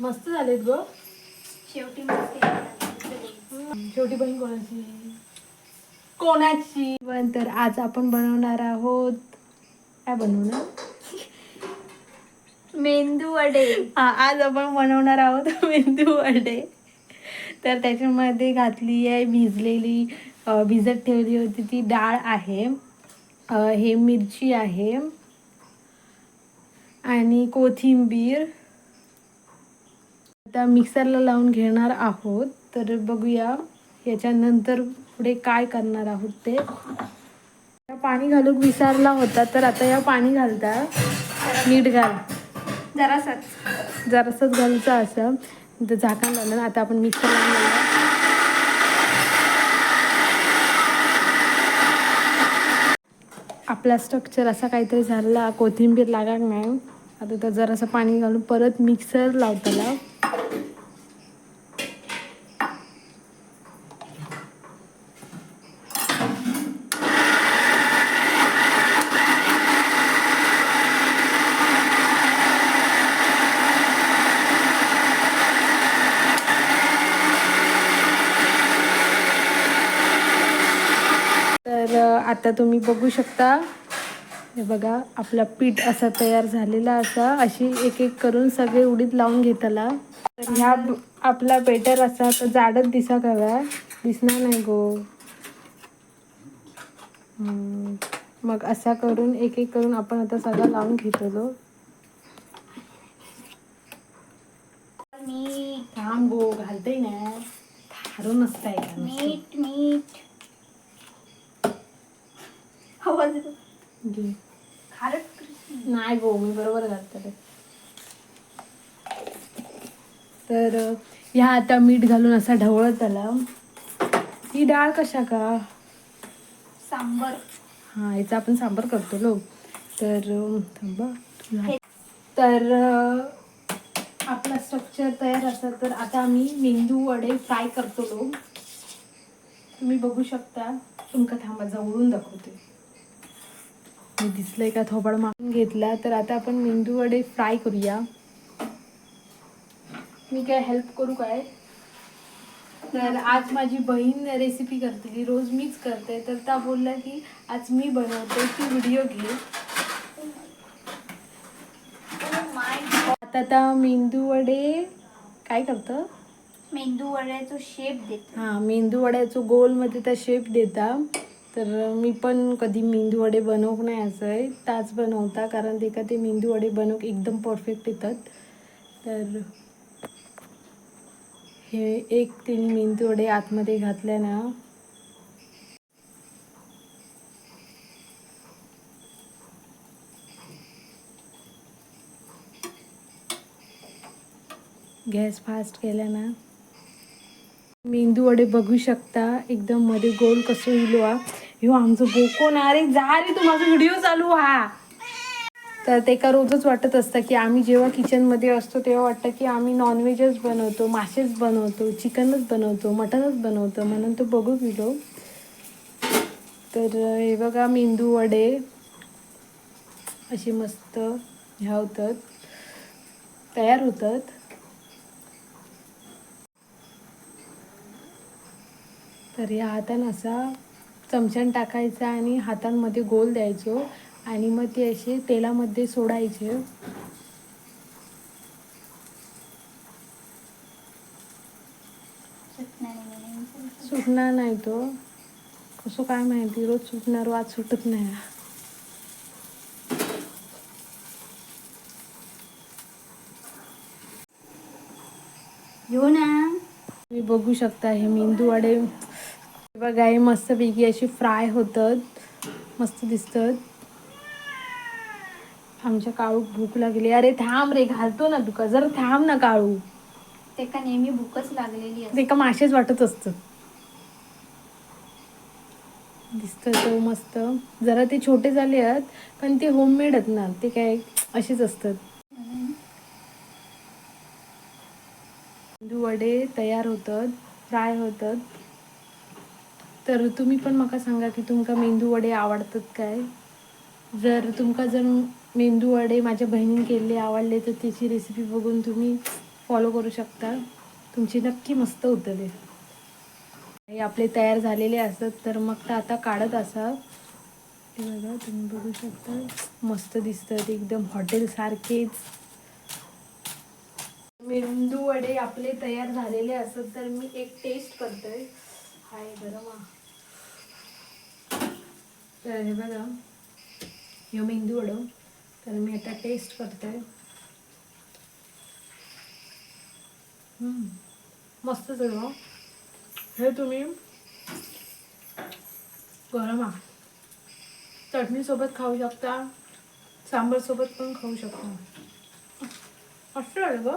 मस्त झालेत ग. शेवटी मस्त. शेवटी बहीण कोणाची? कोणाची? पण तर आज आपण बनवणार आहोत. काय बनवणार? मेंदू वडे. हा आज आपण बनवणार आहोत मेंदू वडे. तर त्याच्यामध्ये घातली आहे भिजलेली भिजत ठेवली होती ती डाळ आहे. हे मिरची आहे. आणि कोथिंबीर. आता मिक्सरला लावून घेणार आहोत. तर बघूया याच्यानंतर पुढे काय करणार आहोत ते. पाणी घालून विसरला होता तर आता या पाणी घालता. मीठ घाल. जरासाच. जरासंच घालायचं असं. तर झाकण लावलं. आता आपण मिक्सर लावून. आपला स्ट्रक्चर असा काहीतरी झाला. कोथिंबीर लागणार नाही. आता तर जरासं पाणी घालून परत मिक्सर लावताला तर अ, आता तुम्ही बघू शकता. हे बघा आपला पीठ असा तयार झालेला असा. अशी एक एक करून सगळे उडीद लावून घेतला. तर ह्या आपला बेटर असा तर जाडच दिसा हवा. दिसणार नाही गो. मग असा करून एक एक करून आपण आता सगळं लावून घेतलो. मीठ. थांब गो घालते ना. थारो नसताय का नुसतं. मीठ मीठ. आवाज येतो. घे. खारट नाही गो मी बरोबर घालते. तर अ, ह्या आता मीठ घालून असा ढवळत आला ही डाळ कशा का? सांबर. हा याचा आपण सांबार करतो लोक तर अ, थांबा तुला- तर अ, आपला स्ट्रक्चर तयार असतं तर आता आम्ही मेंदू वडे फ्राय करतो लोक तुम्ही बघू शकता. तुमका थांबा जवळून दाखवते. मी दिसलंय का थोबाड मागून घेतला तर आता आपण मेंदू वडे फ्राय करूया. मी काय हेल्प करू काय? तर आज माझी बहीण रेसिपी करते ती रोज मीच करते. तर त्या बोलल्या की आज मी बनवते ती व्हिडिओ घे. माय आता आता मेंदू वडे काय करतं? मेंदू वड्याचा शेप देतो. हां मेंदू वड्याचं गोलमध्ये त्या शेप देता. तर मी पण कधी मेंदू वडे बनवूक नाही असं आहे. ताच बनवता कारण ते का ते मेंदू वडे बनवूक एकदम परफेक्ट येतात. तर हे एक तिने मेंदू वडे आतमध्ये घातले ना. गॅस फास्ट केला ना. मेंदू वडे बघू शकता एकदम मध्ये गोल कसं इलो ह्यो आमचं बोकोन अरे जा रे तू माझा व्हिडिओ चालू हा तर ते का रोजच वाटत असतं की आम्ही जेव्हा किचनमध्ये असतो तेव्हा वाटतं की आम्ही नॉनव्हेजच बनवतो मासेच बनवतो चिकनच बनवतो मटनच बनवतो. म्हणून तो बघू गेलो तर हे बघा मेंदू वडे. असे मस्त ह्या होतात. तयार होतात. तर या हातानं असा चमच्यान टाकायचा आणि हातांमध्ये गोल द्यायचो आणि मग ते असे तेलामध्ये सोडायचे सुटणार नाही तो. कसं काय माहिती रोज सुटणार वाद सुटत नाही. घेऊ ना. तुम्ही बघू शकता हे मेंदू वडे बघा हे मस्तपैकी अशी फ्राय होतात. मस्त दिसतात. आमच्या काळू भूक लागली. अरे थांब रे घालतो ना तुका जरा थांब ना काळू. ते का नेहमी भूकच लागलेली असते. ते का मासेच वाटत असतं. दिसतं तो मस्त. जरा ते छोटे झाले आहेत पण ते होममेड आहेत ना. ते काय असेच असतात. वडे तयार होतात फ्राय होतात. तर तुम्ही पण म्हाका सांगा की तुमका मेंदू वडे आवडतात काय? जर तुमका जर मेंदू वडे माझ्या बहिणीन केले आवडले तर त्याची रेसिपी बघून तुम्ही फॉलो करू शकता. तुमची नक्की मस्त होतले हे आपले तयार झालेले असत तर मग तर आता काढत असा. ते बघा तुम्ही बघू शकता. मस्त दिसतात एकदम हॉटेलसारखेच मेंदू वडे आपले तयार झालेले असत तर मी एक टेस्ट करतोय. हाय गरम. आ. तर हे बघा. हे मेंदू वडं. तर मी आता टेस्ट करते. मस्त सगळं हे तुम्ही गरम आ चटणीसोबत खाऊ शकता. सांबारसोबत पण खाऊ शकता. असं आहे ग.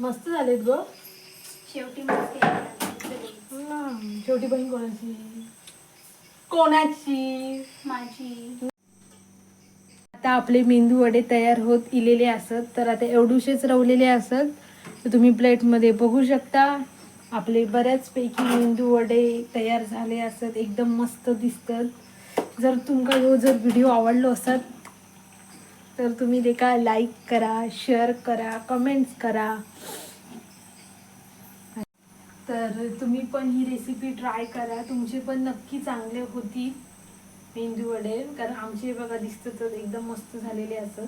मस्त झालेत ग. शेवटी मस्त शेवटी बहीण कोणाची? कोणाची? माझी. आता आपले मेंदू वडे तयार होत इलेले असत तर आता एवढूशेच रवलेले असत तर तुम्ही प्लेटमध्ये बघू शकता आपले बऱ्याचपैकी मेंदू वडे तयार झाले असत एकदम मस्त दिसतात. जर तुमका ह्यो जर व्हिडिओ आवडलो असत तर तुम्ही देखा लाईक करा शेअर करा कमेंट्स करा. तर तुम्ही पण ही रेसिपी ट्राय करा. तुमचे पण नक्की चांगले होतील मेंदू वडे. कारण आमचे बघा दिसतच एकदम मस्त झालेले असत.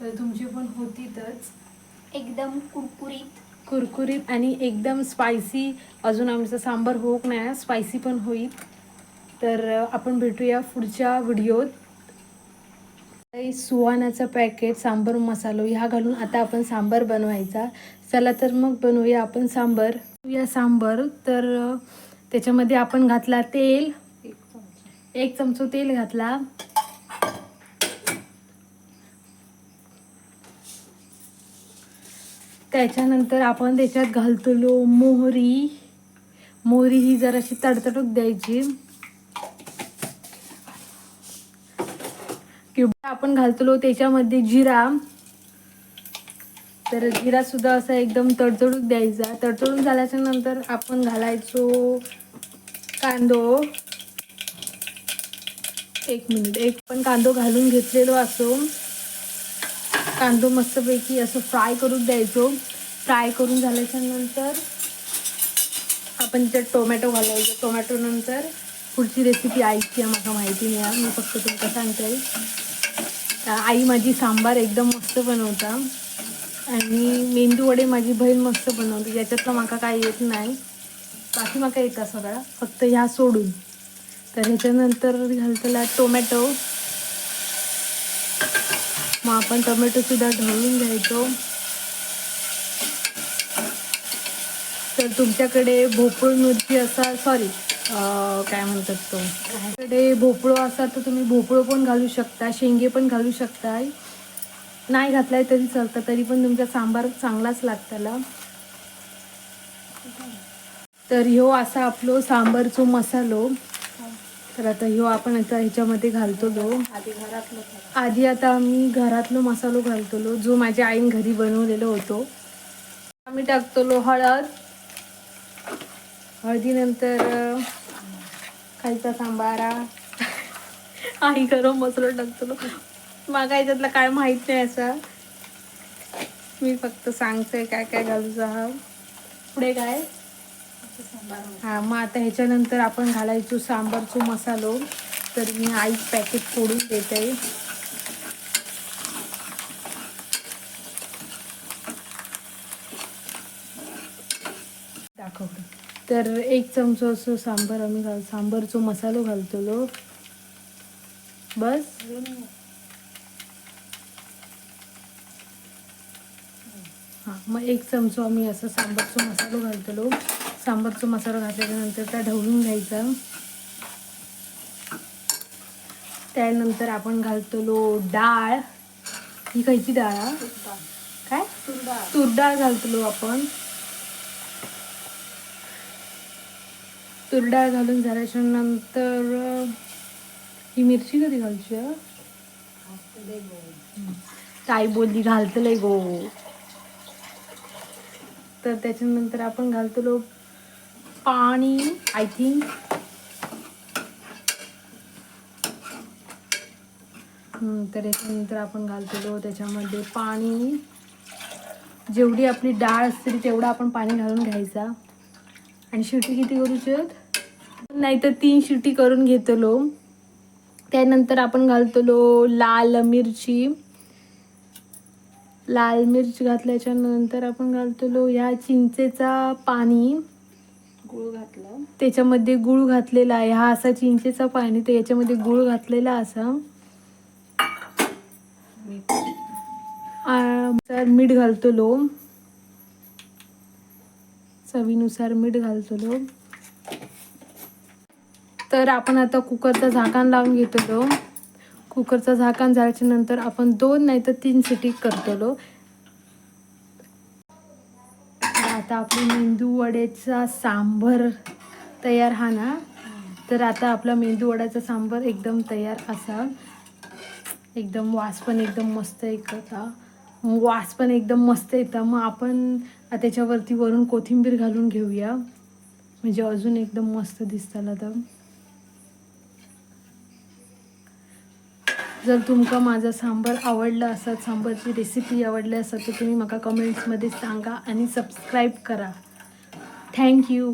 तर तुमचे पण होतीतच. एकदम कुरकुरीत. कुरकुरीत आणि एकदम स्पायसी अजून आमचं सांबार होक नाही. स्पायसी पण होईल. तर आपण भेटूया पुढच्या व्हिडिओत काही पॅकेट सांबर मसालो ह्या घालून आता आपण सांबर बनवायचा. चला तर मग बनवूया आपण सांबर. या सांबर तर त्याच्यामध्ये आपण घातला तेल. एक चमचो तेल घातला. त्याच्यानंतर आपण त्याच्यात घालतलो मोहरी. मोहरी ही जराशी तडतडूक द्यायची. किंवा आपण घालतलो त्याच्यामध्ये जिरा. तर जिरा सुद्धा असा एकदम तडतडून द्यायचा. तडतडून झाल्याच्यानंतर आपण घालायचो कांदो. एक मिनिट एक पण कांदो घालून घेतलेलो असो. कांदो मस्तपैकी असं फ्राय करून द्यायचो. फ्राय करून झाल्याच्यानंतर आपण त्याच्यात टोमॅटो घालायचो. टोमॅटो नंतर पुढची रेसिपी ऐकते आहे मला माहिती नाही. मी फक्त तुमका सांगते. आई माझी सांबार एकदम मस्त बनवता. आणि मेंदू वडे माझी बहीण मस्त बनवते. याच्यातलं माका काय येत नाही. बाकी माका येतं सगळा. फक्त ह्या सोडून. तर ह्याच्यानंतर घालतला टोमॅटो. मग आपण टोमॅटोसुद्धा ढवळून घ्यायचो. तर तुमच्याकडे भोपळ मिरची असा सॉरी काय म्हणतात तो? तुमच्याकडे भोपळो असा तर तुम्ही भोपळो पण घालू शकता शेंगे पण घालू शकता नाही घातलाय तरी चालतं तरी पण तुमचा सांबार चांगलाच लागताला तर ह्यो असा आपलो सांबारचो मसालो. तर आता ह्यो आपण आता ह्याच्यामध्ये घालतो जो आधी आता आम्ही घरातलो मसालो घालतो जो माझ्या आईन घरी बनवलेलो होतो. आम्ही टाकतो हळद. हळदीनंतर खायचा सांबारा. आई गरम मसाला टाकतलो मागा याच्यातलं काय माहीत नाही असा. मी फक्त सांगतोय काय काय घालूचा हा. पुढे काय? हा मग आता ह्याच्यानंतर आपण घालायचो सांबारचो मसालो. तर मी आई पॅकेट फोडून देत आहे दाखवतो तर एक चमचो असं सांबार आम्ही घाल सांबारचो मसालो घालतलो. बस? हां मग एक चमचो आम्ही असं सांबारचो मसालो घालतलो. सांबारचो मसाला घातल्यानंतर त्या ढवळून घ्यायचा. त्यानंतर आपण घालतलो डाळ. ही खायची डाळ? काय? तूर डाळ घालतलो आपण. तूर डाळ घालून झाल्याच्यानंतर ही मिरची कधी घालची ताई बोलली घालतलंय गो. तर त्याच्यानंतर आपण घालतलो पाणी आय थिंक तर याच्यानंतर आपण घालतो त्याच्यामध्ये पाणी. जेवढी आपली डाळ असते तेवढं आपण पाणी घालून घ्यायचा. आणि शिटी किती करूचे नाहीतर तीन शिटी करून घेतलो. त्यानंतर आपण घालतलो लाल मिरची. लाल मिरची घातल्याच्या नंतर आपण घालतलो ह्या चिंचेचा पाणी. गुळ घातलं. त्याच्यामध्ये गुळ घातलेला आहे. हा असा चिंचेचा पाणी तर याच्यामध्ये गुळ घातलेला असा. मीठ. घालतो लो चवीनुसार मीठ घालतो तर आपण आता कुकरचं झाकण लावून घेतो कुकरचा कुकरचं झाकण झाल्याच्यानंतर आपण दोन नाही तर तीन सिटी करतो आता आपली मेंदू वड्याचा सांबर तयार हा ना? तर आता आपला मेंदू वड्याचा सांबर एकदम तयार असा. एकदम वास पण एकदम मस्त येतं वास पण एकदम मस्त येतं. मग आपण त्याच्यावरती वरून कोथिंबीर घालून घेऊया. म्हणजे अजून एकदम मस्त दिसताला तर. जर तुमका माझा सांबार आवडला असत सांबारची रेसिपी आवडली असत तर तुम्ही म्हाका कमेंट्समध्ये सांगा आणि सबस्क्राईब करा. थँक्यू